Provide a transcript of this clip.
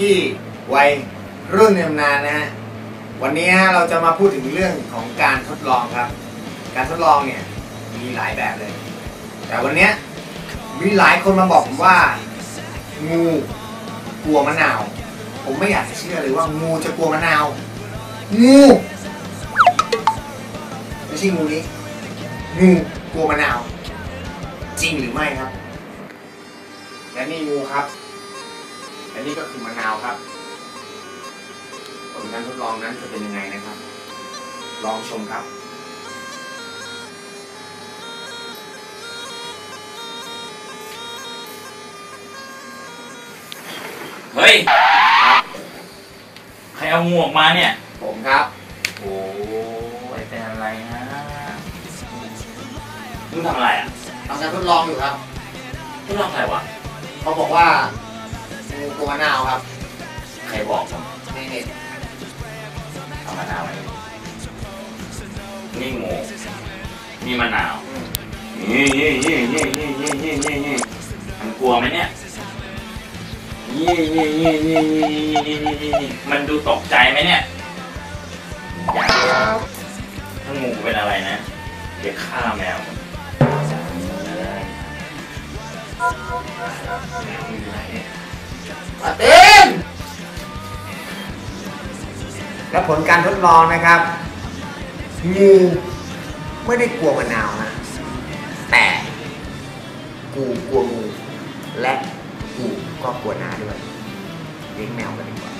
ที่วัยรุ่นในตำนานนะฮะวันนี้ฮะเราจะมาพูดถึงเรื่องของการทดลองครับ การทดลองเนี่ยมีหลายแบบเลย แต่วันนี้มีหลายคนมาบอกผมว่างูกลัวมะนาว ผมไม่อยากจะเชื่อเลยว่างูจะกลัวมะนาวงูไม่ใช่งูนี้งูกลัวมะนาว จริงหรือไม่ครับ และนี่งูครับ นี่ก็คือมะนาวครับผลการทดลองนั้นจะเป็นยังไงนะครับ ลองชมครับเฮ้ย ใครเอางูออกมาเนี่ย ผมครับ โอ้ยเป็นอะไรนะมึงทำอะไรอะทำการทดลองอยู่ครับมึงทำอะไรวะ เขาบอกว่า งูกลัวมะนาวครับใครบอกมึงในเน็ตทำมะนาวไว้นี่งูนี่มะนาว อืมนี่นี่นี่นี่นี่นี่นี่นี่นี่มันกลัวไหมเนี่ยนี่นี่นี่นี่นี่นี่นี่นี่นี่มันดูตกใจไหมเนี่ยอย่าถ้างูเป็นอะไรนะเดี๋ยวฆ่าแมวมันแมวอยู่ไหนเนี่ย ปาเต้นและผลการทดลองนะครับงูไม่ได้กลัวมะนาวนะ แต่กูกลัวงูและกูก็กลัวนาด้วยเลี้ยงแมวกันดีกว่า